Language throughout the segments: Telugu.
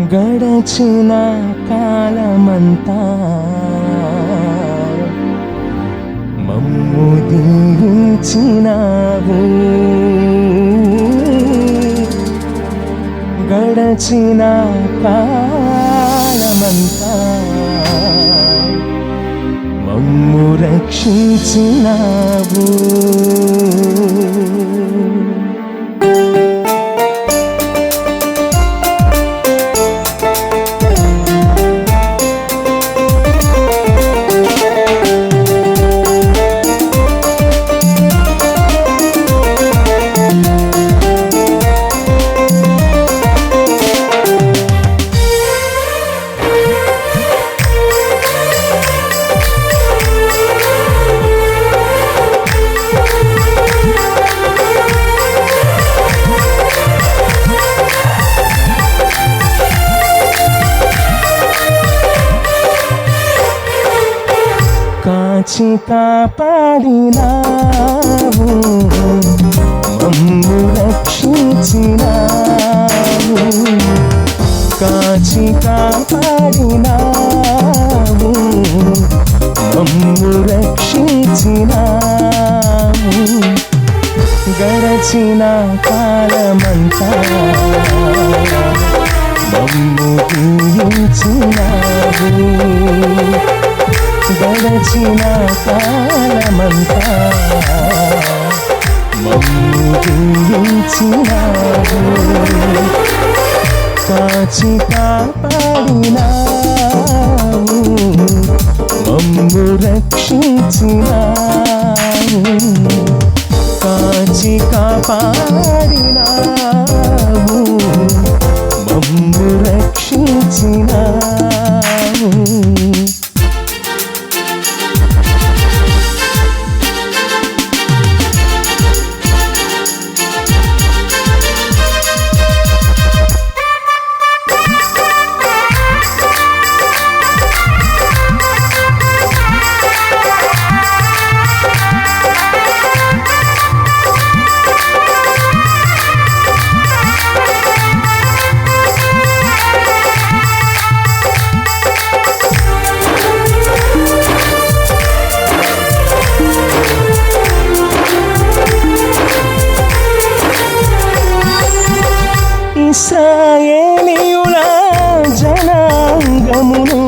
గడచిన కాలమంతా మమ్ము దీవించినావు. గడచిన కాలమంతా మమ్ము రక్షించినావు. కాచి కాపాడినావు. మమ్ము రక్షించినావు. కాచి కాపాడినావు. మమ్ము రక్షించినావు. గడచిన కాలమంతా మమ్ము దీవించినావు. గడచిన కాలమంతా మమ్ము కాచి కాపాడినావు మమ్ము రక్షించినావు కాచి కాపాడినావు మమ్ము రక్షించినావు. జనాంగమును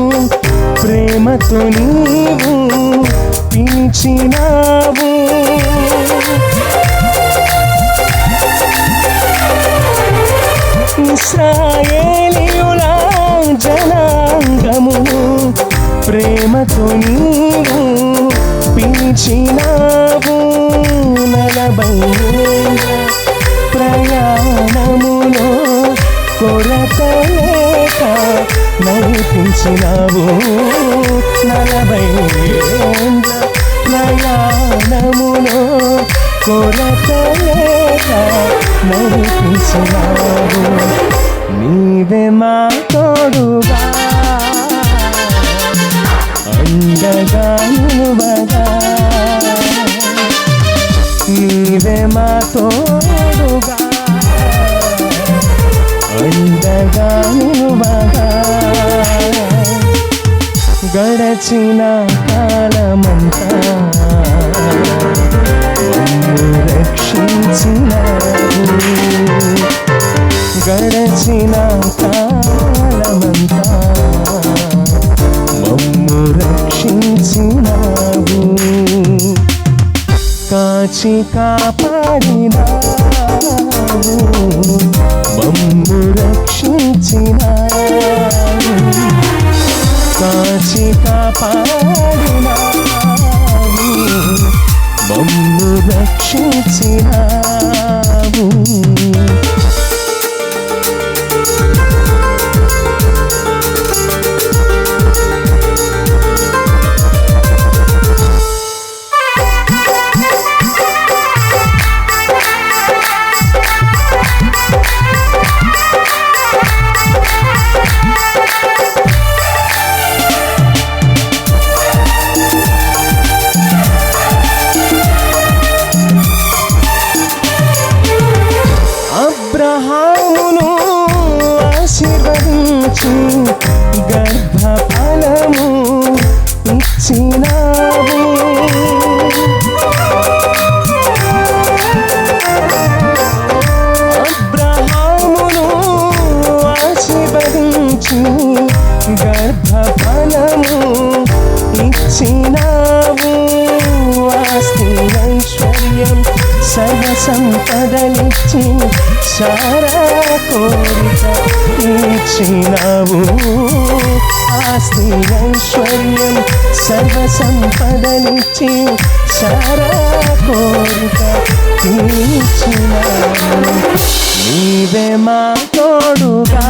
ప్రేమతో నీవు పిలిచినావు. ఇస్రాయేలియుల జనాంగమును ప్రేమతో నీవు పిలిచినావు. నలభై ఏళ్ళ ప్రయాణములో కొరత లేక నలభై ఏళ్ళ ప్రయాణములో కొరత లేక నీవే మా తోడుగా అండగా నిలువగా. నీవే మా తోడు రక్షించినావు గడచిన కాలమంతా మమ్ము రక్షించినావు. కాచి కాపాడినావు. మమ్ము రక్షించినావు. కాచి కాపాడినావు. మమ్ము రక్షించినావు. Tina. సంపదలిచ్చి సారా కోరిక ఇచ్చినావు ఆస్తి ఐశ్వర్యం సర్వ సంపదలిచ్చి సారా కోరిక తీర్చినావు నీవే మా తోడుగా.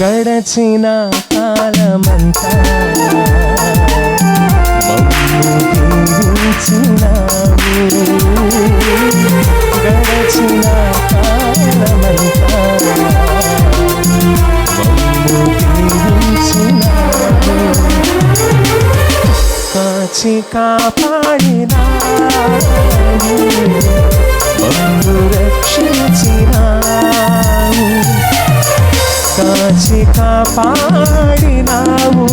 గడచిన కాలమంతా మమ్ము గడచిన కాలమంతా కాచి కాపాడినా మమ్ము రక్షించినా. కాచి కాపాడినావు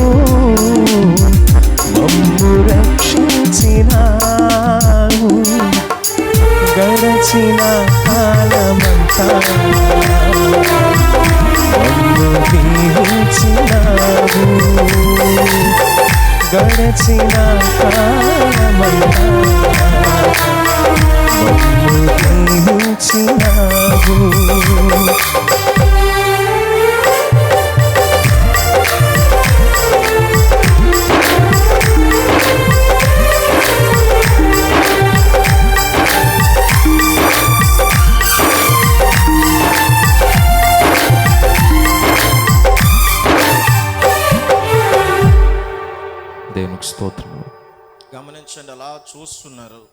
మమ్ము రక్షించినావు. గడచిన కాలమంతా మమ్ము దీవించినావు. గడచిన కాలమంతా మమ్ము దీవించినావు. చూస్తున్నారు.